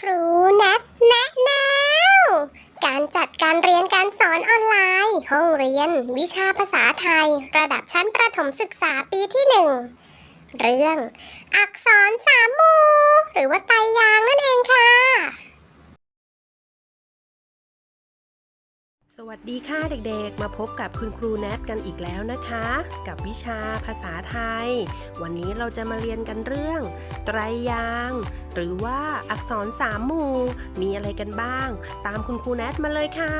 ครูแนัทแนะแนวการจัดการเรียนการสอนออนไลน์ ห้องเรียน วิชาภาษาไทย ระดับชั้นประถมศึกษาปีที่หนึ่งเรื่อง อักษรสามมูหรือว่าไตรยางนั่นเองค่ะ สวัสดีค่ะเด็กๆ มาพบกับคุณครูแนทกันอีกแล้วนะคะ กับวิชาภาษาไทย วันนี้เราจะมาเรียนกันเรื่อง ไตรยาง หรือว่าอักษรสามหมู่ มีอะไรกันบ้าง ตามคุณครูแนทมาเลยค่ะ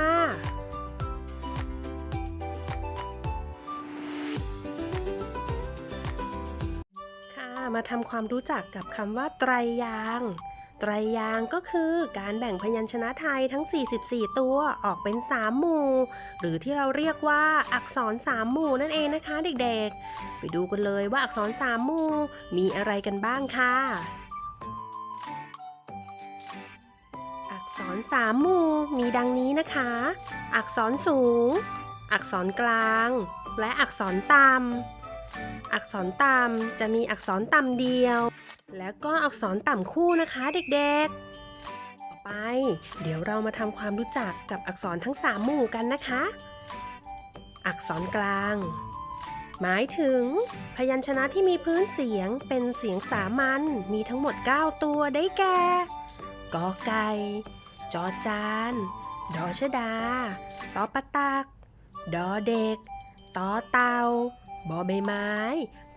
ค่ะ มาทำความรู้จักกับคำว่าไตรยาง ไตรยางก็คือการแบ่งพยัญชนะไทยทั้ง 44 ตัวออกเป็น 3 หมู่ หรือที่เราเรียกว่าอักษร 3 หมู่นั่นเองนะคะเด็กๆ ไปดูกันเลยว่าอักษร 3 หมู่ มีอะไรกันบ้างค่ะ อักษร 3 หมู่มีดังนี้นะคะ อักษรสูง อักษรกลาง และอักษรต่ำอักษรต่ำจะมีอักษรต่ำเดียว แล้วก็อักษรต่ำคู่นะคะเด็กๆ ต่อไป เดี๋ยวเรามาทำความรู้จักกับอักษรทั้ง 3 หมู่กันนะคะ อักษรกลาง หมายถึง พยัญชนะที่มีพื้นเสียงเป็นเสียงสามัญมีทั้งหมด 9 ตัวได้แก่กอไก่ จอจาน ดอชดาตอปะตัก ดอเด็กตอเตา บอใบไม้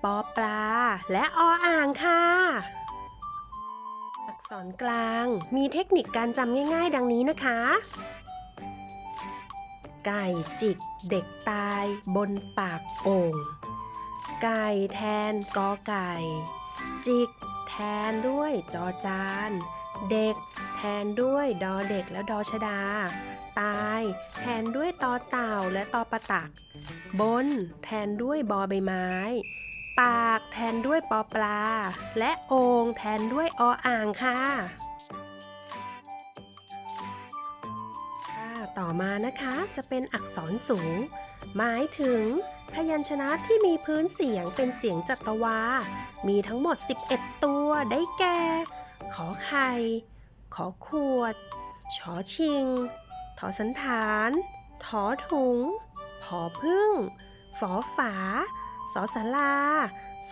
ปอปลา และออ่างค่ะ อักษรกลางมีเทคนิคการจำง่ายๆ ดังนี้นะคะ ไก่จิก เด็กตาย บนปากโอ่งไก่แทนกอไก่ จิก แทนด้วยจอจาน เด็ก แทนด้วยดอเด็กและดอชดา ตาย แทนด้วยตอเต่าและตอประตัก บน แทนด้วยบอใบไม้ ปากแทนด้วยปอปลา และโองแทนด้วยออ่างค่ะค่ะต่อมานะคะจะเป็นอักษรสูง หมายถึง พยัญชนะที่มีพื้นเสียงเป็นเสียงจัตวา มีทั้งหมด 11 ตัวได้แก่ ขอไข่ ขอขวด ชอชิงทอสันฐาน ถอถุง ผอพึ่ง ฝอฝา สอสารา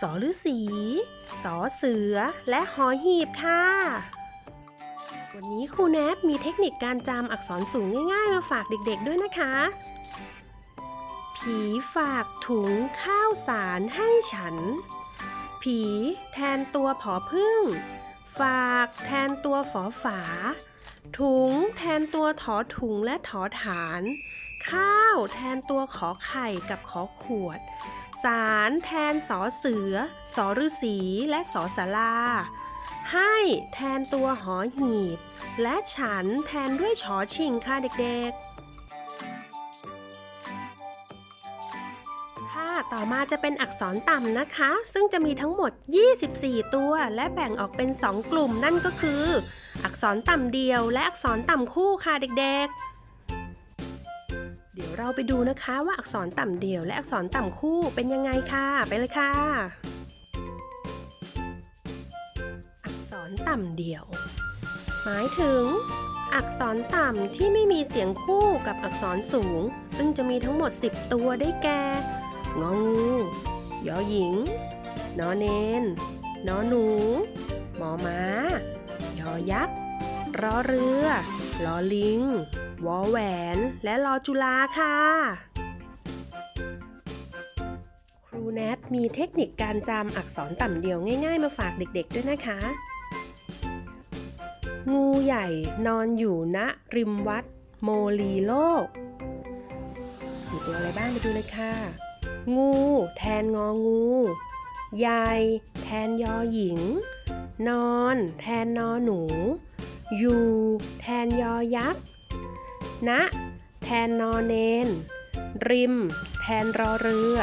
สอฤาษีสอเสือ และหอหีบค่ะ วันนี้ครูแนทมีเทคนิคการจำอักษรสูงง่ายๆ มาฝากเด็กๆด้วยนะคะ ผีฝากถุงข้าวสารให้ฉัน ผีแทนตัวผอพึ่ง ฝากแทนตัวฝอฝา ถุงแทนตัวถอถุงและถอฐาน ข้าวแทนตัวขอไข่กับขอขวด สารแทนสอเสือ สอฤษีและสอสาราให้แทนตัวหอหีบ และฉันแทนด้วยชอชิงค่ะเด็กๆ ต่อมาจะเป็นอักษรต่ำนะคะ ซึ่งจะมีทั้งหมด 24 ตัว และแบ่งออกเป็น 2 กลุ่มนั่นก็คือ อักษรต่ำเดียว และอักษรต่ำคู่ค่ะเด็กๆ เดี๋ยวเราไปดูนะคะว่าอักษรต่ำเดี่ยว และอักษรต่ำคู่เป็นยังไงค่ะ ไปเลยค่ะ อักษรต่ำเดี่ยว หมายถึงอักษรต่ำที่ไม่มีเสียงคู่กับอักษรสูง ซึ่งจะมีทั้งหมด 10 ตัวได้แก่ งองูยอหญิง นอเนน นอหนู หมอม้ายอยักษ์รอเรือลอลิง วอแหวน และรอจุฬาค่ะ ครูแนทมีเทคนิคการจำอักษรต่ำเดียวง่าย ๆ มาฝากเด็กๆด้วยนะคะ งูใหญ่นอนอยู่ณริมวัด โมลีโลก มีตัวอะไรบ้างไปดูเลยค่ะ งู แทนงองู ใหญ่ แทนยอหญิง นอน แทนนอหนู อยู่ แทนยอยักษ์ณแทนนอเนน ริม แทนรอเรือ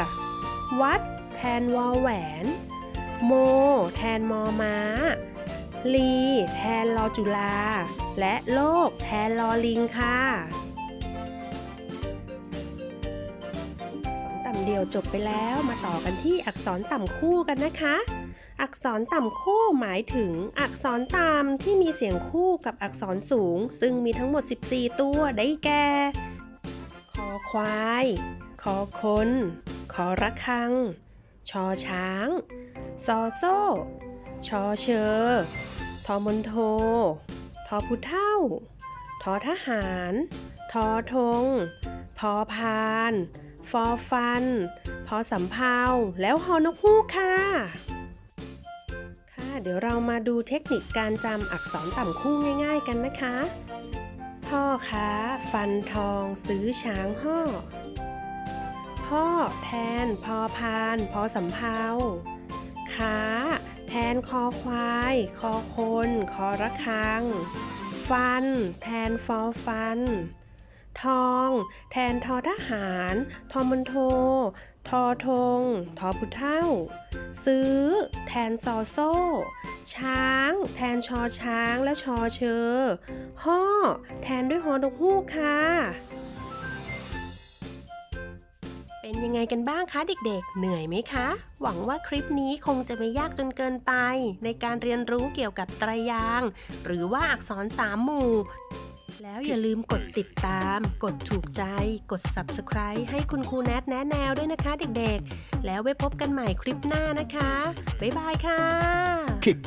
วัด แทนวอแหวน โม แทนมอม้า ลี แทนลอจุลา และโลก แทนลอลิงค่ะ เดียวจบไปแล้วมาต่อกันที่อักษรต่ำคู่กันนะคะ อักษรต่ำคู่หมายถึงอักษรต่ำที่มีเสียงคู่กับอักษรสูง ซึ่งมีทั้งหมด 14 ตัวได้แก่คอควายคอคนคอระฆัง ชอช้าง ซอโซ่ ชอเชอ ทอมนโท ทอพุเท่า ทอทหาร ทอทงพอพาน ฟอฟัน พอสำเภาแล้วฮอนกฮูกค่ะ ค่ะ เดี๋ยวเรามาดูเทคนิคการจำอักษรต่ำคู่ง่าย ๆ กันนะคะ พ่อค้า ฟันทอง ซื้อช้างห่อ พ่อแทน พอพาน พอสำเภาค้า แทนคอควาย คอคน คอระฆัง ฟัน แทนฟอฟัน ทอง แทนทอทหาร ทอมันโท ทอทง ทอพุเท่า ซื้อ แทนซอโซ่ ช้าง แทนชอช้างและชอเชอ ห่อ แทนด้วยฮอนกฮูกค่ะเป็นยังไงกันบ้างคะเด็กๆ เหนื่อยไหมคะ หวังว่าคลิปนี้คงจะไม่ยากจนเกินไป ในการเรียนรู้เกี่ยวกับไตรยาง หรือว่าอักษรสามหมู่ แล้วอย่าลืมกดติดตาม กดถูกใจ กด subscribe ให้คุณครูแนทแนะแนวด้วยนะคะเด็กๆ แล้วไว้พบกันใหม่คลิปหน้านะคะ บ๊ายบายค่ะ kick.